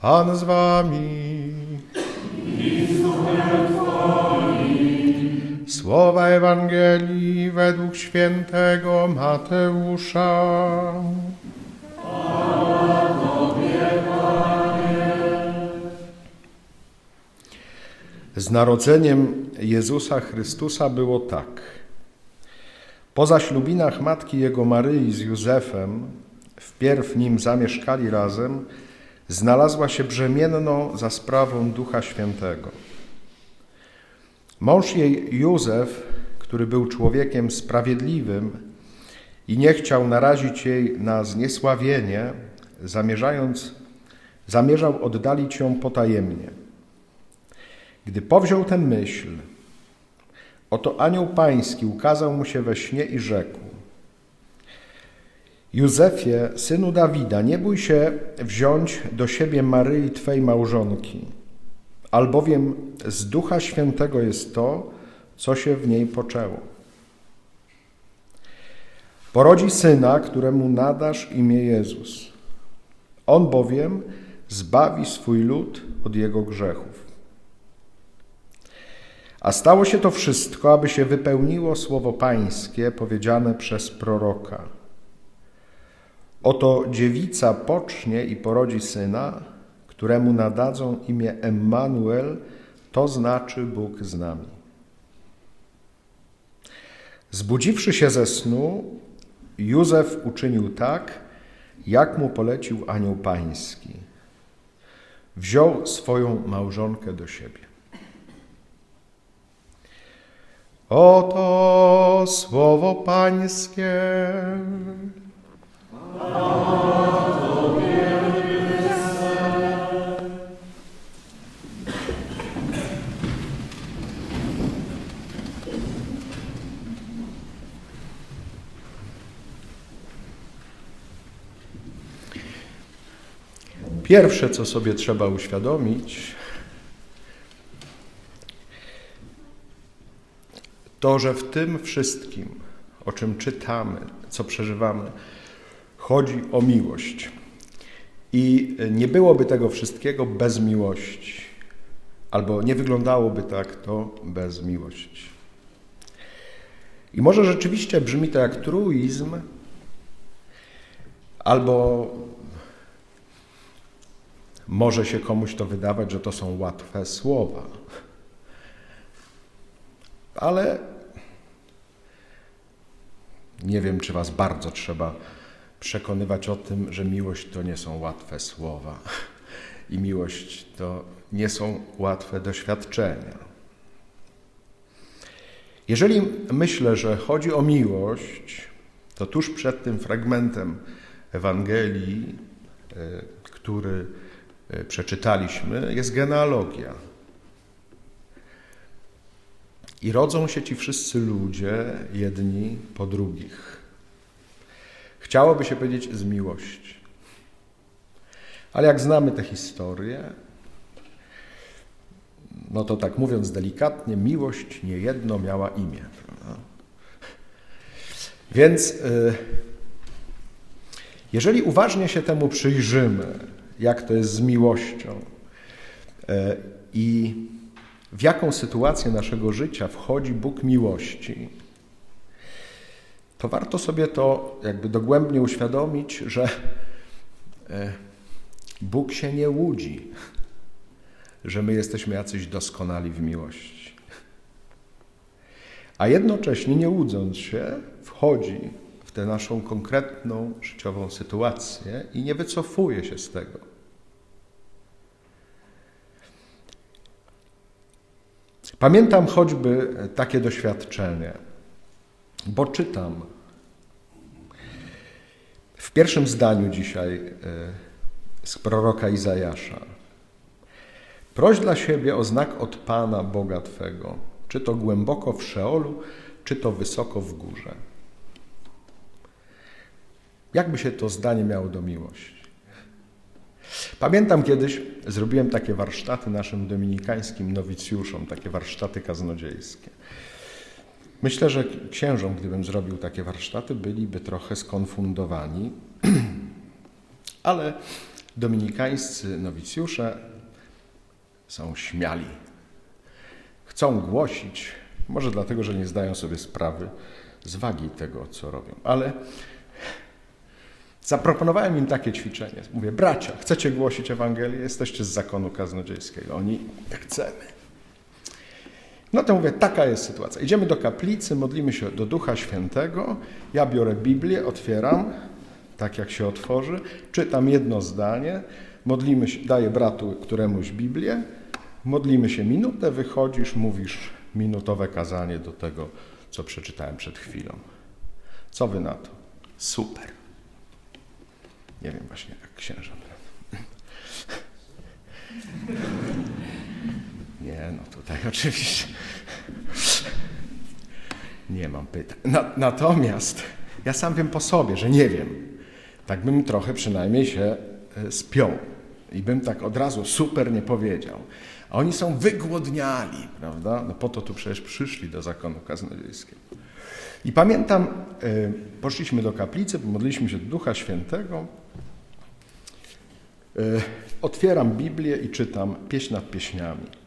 Pan z wami. Słowa Ewangelii według świętego Mateusza. Z narodzeniem Jezusa Chrystusa było tak. Po zaślubinach matki jego Maryi z Józefem, wpierw nim zamieszkali razem, znalazła się brzemienną za sprawą Ducha Świętego. Mąż jej Józef, który był człowiekiem sprawiedliwym i nie chciał narazić jej na zniesławienie, zamierzając, zamierzał oddalić ją potajemnie. Gdy powziął tę myśl, oto anioł pański ukazał mu się we śnie i rzekł: Józefie, synu Dawida, nie bój się wziąć do siebie Maryi, twej małżonki, albowiem z Ducha Świętego jest to, co się w niej poczęło. Porodzi syna, któremu nadasz imię Jezus. On bowiem zbawi swój lud od jego grzechów. A stało się to wszystko, aby się wypełniło słowo Pańskie powiedziane przez proroka. Oto dziewica pocznie i porodzi syna, któremu nadadzą imię Emmanuel, to znaczy Bóg z nami. Zbudziwszy się ze snu, Józef uczynił tak, jak mu polecił anioł pański. Wziął swoją małżonkę do siebie. Oto słowo Pańskie. Pierwsze, co sobie trzeba uświadomić, to, że w tym wszystkim, o czym czytamy, co przeżywamy, chodzi o miłość. I nie byłoby tego wszystkiego bez miłości, albo nie wyglądałoby tak to bez miłości. I może rzeczywiście brzmi to jak truizm, albo może się komuś to wydawać, że to są łatwe słowa. Ale nie wiem, czy Was bardzo trzeba przekonywać o tym, że miłość to nie są łatwe słowa i miłość to nie są łatwe doświadczenia. Jeżeli myślę, że chodzi o miłość, to tuż przed tym fragmentem Ewangelii, który przeczytaliśmy, jest genealogia. I rodzą się ci wszyscy ludzie, jedni po drugich. Chciałoby się powiedzieć z miłości. Ale jak znamy tę historię, no to tak mówiąc delikatnie, miłość niejedno miała imię. Prawda? Więc jeżeli uważnie się temu przyjrzymy, jak to jest z miłością i w jaką sytuację naszego życia wchodzi Bóg miłości, to warto sobie to jakby dogłębnie uświadomić, że Bóg się nie łudzi, że my jesteśmy jacyś doskonali w miłości. A jednocześnie nie łudząc się, wchodzi w tę naszą konkretną życiową sytuację i nie wycofuje się z tego. Pamiętam choćby takie doświadczenie, bo czytam w pierwszym zdaniu dzisiaj z proroka Izajasza. Proś dla siebie o znak od Pana Boga Twego, czy to głęboko w Szeolu, czy to wysoko w górze. Jakby się to zdanie miało do miłości? Pamiętam kiedyś, zrobiłem takie warsztaty naszym dominikańskim nowicjuszom, takie warsztaty kaznodziejskie. Myślę, że księżom, gdybym zrobił takie warsztaty, byliby trochę skonfundowani, ale dominikańscy nowicjusze są śmiali. Chcą głosić, może dlatego, że nie zdają sobie sprawy z wagi tego, co robią, ale zaproponowałem im takie ćwiczenie. Mówię, bracia, chcecie głosić Ewangelię? Jesteście z zakonu kaznodziejskiego. Oni, chcemy. No to mówię, taka jest sytuacja. Idziemy do kaplicy, modlimy się do Ducha Świętego. Ja biorę Biblię, otwieram, tak jak się otworzy, czytam jedno zdanie, modlimy się, daję bratu któremuś Biblię, modlimy się minutę, wychodzisz, mówisz minutowe kazanie do tego, co przeczytałem przed chwilą. Co wy na to? Super. Nie wiem właśnie, jak księża. No tutaj oczywiście nie mam pytań. Na, natomiast ja sam wiem po sobie, że nie wiem. Tak bym trochę przynajmniej się e, spiął i bym tak od razu super nie powiedział. A oni są wygłodniali, prawda? No po to tu przecież przyszli do zakonu kaznodziejskiego. I pamiętam, e, poszliśmy do kaplicy, pomodliliśmy się do Ducha Świętego. E, otwieram Biblię i czytam pieśń nad pieśniami.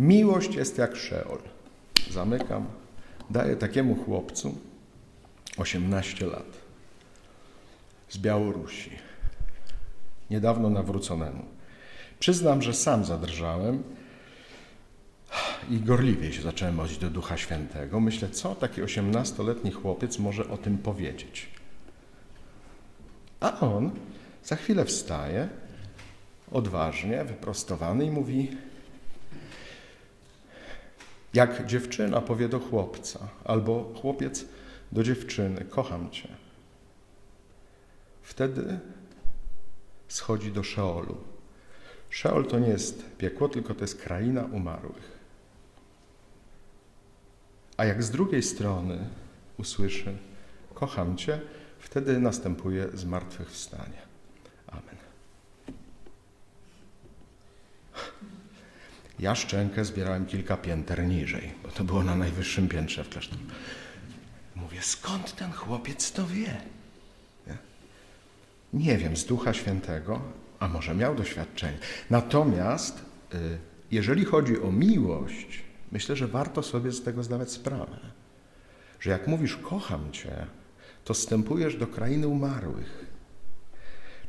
Miłość jest jak szeol. Zamykam, daję takiemu chłopcu 18 lat z Białorusi, niedawno nawróconemu. Przyznam, że sam zadrżałem i gorliwie się zacząłem modlić do Ducha Świętego. Myślę, co taki 18-letni chłopiec może o tym powiedzieć. A on za chwilę wstaje, odważnie, wyprostowany i mówi: jak dziewczyna powie do chłopca, albo chłopiec do dziewczyny: Kocham cię. Wtedy schodzi do Szeolu. Szeol to nie jest piekło, tylko to jest kraina umarłych. A jak z drugiej strony usłyszy: Kocham cię, wtedy następuje zmartwychwstanie. Ja szczękę zbierałem kilka pięter niżej, bo to było na najwyższym piętrze w klasztorze. Mówię, skąd ten chłopiec to wie? Nie? nie wiem, z Ducha Świętego, a może miał doświadczenie. Natomiast, y, jeżeli chodzi o miłość, myślę, że warto sobie z tego zdawać sprawę. Że jak mówisz, kocham Cię, to wstępujesz do krainy umarłych.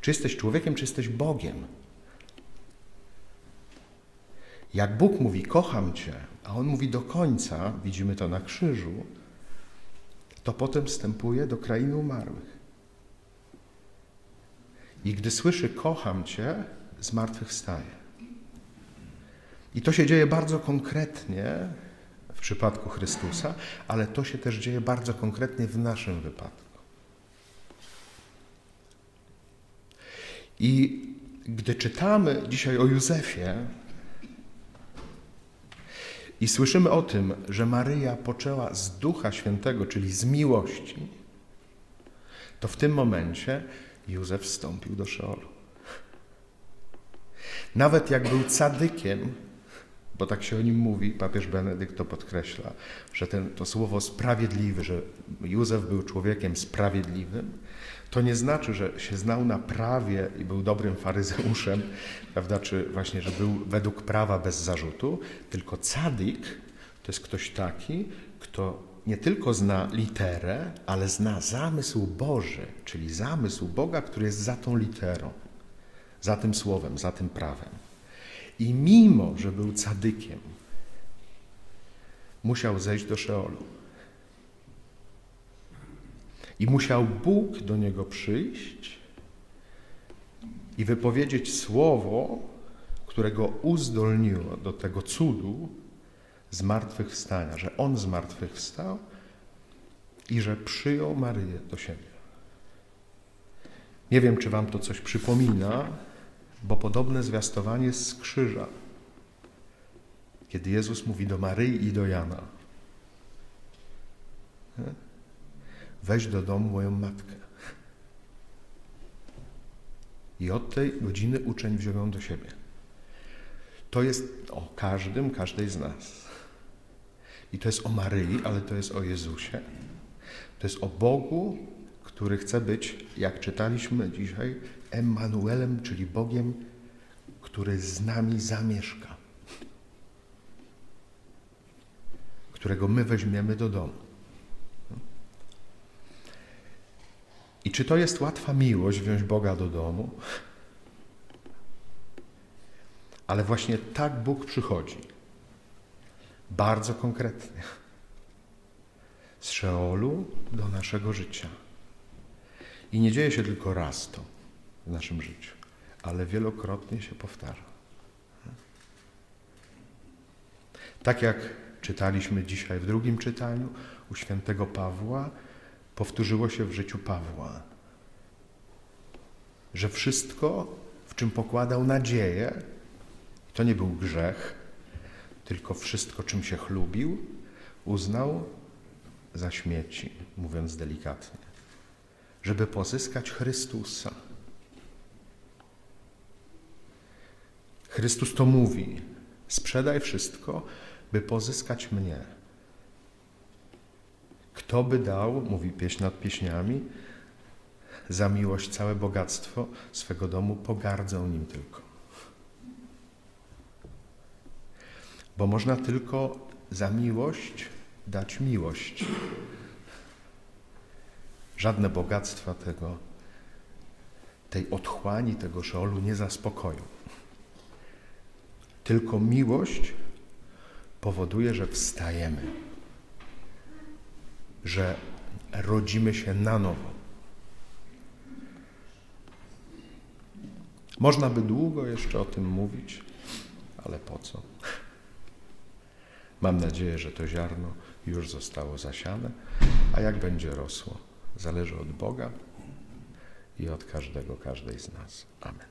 Czy jesteś człowiekiem, czy jesteś Bogiem. Jak Bóg mówi, kocham Cię, a On mówi do końca, widzimy to na krzyżu, to potem wstępuje do krainy umarłych. I gdy słyszy, kocham Cię, zmartwychwstaje. I to się dzieje bardzo konkretnie w przypadku Chrystusa, ale to się też dzieje bardzo konkretnie w naszym wypadku. I gdy czytamy dzisiaj o Józefie, i słyszymy o tym, że Maryja poczęła z Ducha Świętego, czyli z miłości, to w tym momencie Józef wstąpił do Szeolu. Nawet jak był cadykiem, bo tak się o nim mówi, papież Benedykt to podkreśla, że ten, to słowo sprawiedliwy, że Józef był człowiekiem sprawiedliwym, to nie znaczy, że się znał na prawie i był dobrym faryzeuszem, prawda, czy właśnie, że był według prawa bez zarzutu, tylko cadyk to jest ktoś taki, kto nie tylko zna literę, ale zna zamysł Boży, czyli zamysł Boga, który jest za tą literą, za tym słowem, za tym prawem. I mimo, że był cadykiem, musiał zejść do Szeolu. I musiał Bóg do niego przyjść i wypowiedzieć słowo, którego uzdolniło do tego cudu zmartwychwstania, że on zmartwychwstał i że przyjął Maryję do siebie. Nie wiem, czy wam to coś przypomina, bo podobne zwiastowanie z krzyża, kiedy Jezus mówi do Maryi i do Jana weź do domu moją matkę. I od tej godziny uczeń wziął ją do siebie. To jest o każdym, każdej z nas. I to jest o Maryi, ale to jest o Jezusie. To jest o Bogu, który chce być, jak czytaliśmy dzisiaj, Emmanuelem, czyli Bogiem, który z nami zamieszka, którego my weźmiemy do domu. I czy to jest łatwa miłość wziąć Boga do domu? Ale właśnie tak Bóg przychodzi. Bardzo konkretnie. Z Szeolu do naszego życia. I nie dzieje się tylko raz to w naszym życiu, ale wielokrotnie się powtarza. Tak jak czytaliśmy dzisiaj w drugim czytaniu u świętego Pawła, powtórzyło się w życiu Pawła, że wszystko, w czym pokładał nadzieję, to nie był grzech, tylko wszystko, czym się chlubił, uznał za śmieci, mówiąc delikatnie, żeby pozyskać Chrystusa. Chrystus to mówi: sprzedaj wszystko, by pozyskać mnie. Kto by dał, mówi pieśń nad pieśniami, za miłość całe bogactwo swego domu, pogardzą nim tylko. Bo można tylko za miłość dać miłość. Żadne bogactwa tego, tej otchłani, tego szeolu nie zaspokoją. Tylko miłość powoduje, że wstajemy, że rodzimy się na nowo. Można by długo jeszcze o tym mówić, ale po co? Mam nadzieję, że to ziarno już zostało zasiane, a jak będzie rosło, zależy od Boga i od każdego, każdej z nas. Amen.